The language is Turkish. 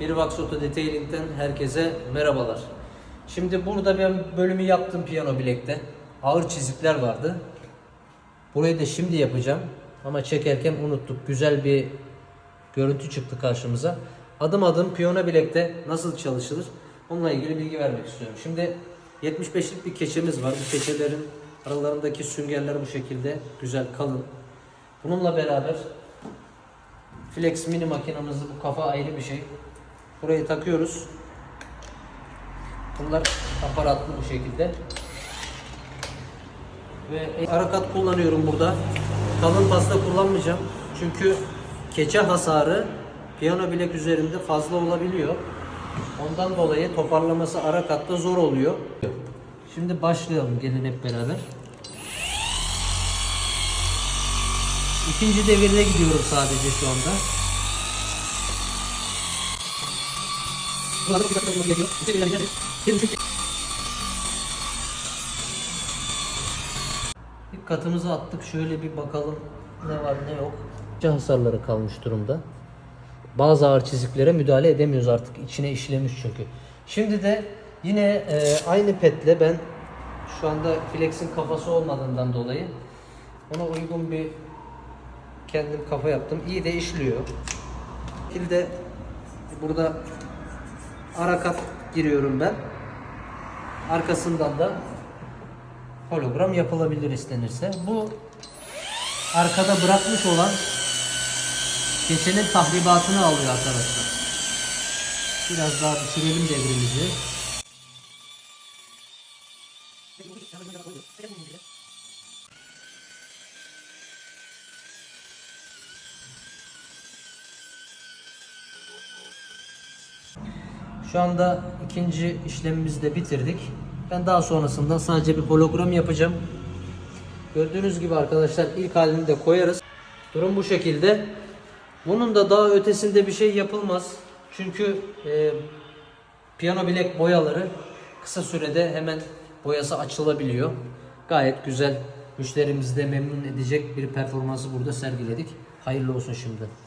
Bir Wax Auto Detailing'den herkese merhabalar. Şimdi burada ben bölümü yaptım piyano bilekte. Ağır çizikler vardı. Burayı da şimdi yapacağım. Ama çekerken unuttuk. Güzel bir görüntü çıktı karşımıza. Adım adım piyano bilekte nasıl çalışılır? Onunla ilgili bilgi vermek istiyorum. Şimdi 75'lik bir keçemiz var. Bu keçelerin aralarındaki süngerler bu şekilde güzel kalın. Bununla beraber Flex mini makinamızda bu kafa ayrı bir şey. Burayı takıyoruz. Bunlar aparatlı bu şekilde. Ve arakat kullanıyorum burada. Kalın pasta kullanmayacağım. Çünkü keçe hasarı piyano bilek üzerinde fazla olabiliyor. Ondan dolayı toparlaması arakatta zor oluyor. Şimdi başlayalım gelin hep beraber. İkinci devirde gidiyorum sadece şu anda. Bir katımızı attık şöyle bir bakalım ne var ne yok. Hasarları kalmış durumda. Bazı ağır çiziklere müdahale edemiyoruz artık içine işlemiş çünkü. Şimdi de yine e, aynı petle ben şu anda Flex'in kafası olmadığından dolayı ona uygun bir kendim kafa yaptım. İyi de işliyor. Bir de burada ara kat giriyorum ben. Arkasından da hologram yapılabilir istenirse. Bu arkada bırakmış olan geçenin tahribatını alıyor arkadaşlar. Biraz daha düşürelim devrimizi. Şu anda ikinci işlemimizi de bitirdik. Ben daha sonrasında sadece bir hologram yapacağım. Gördüğünüz gibi arkadaşlar ilk halini de koyarız. Durum bu şekilde. Bunun da daha ötesinde bir şey yapılmaz. Çünkü e, piyano bilek boyaları kısa sürede hemen boyası açılabiliyor. Gayet güzel müşterimizi de memnun edecek bir performansı burada sergiledik. Hayırlı olsun şimdi.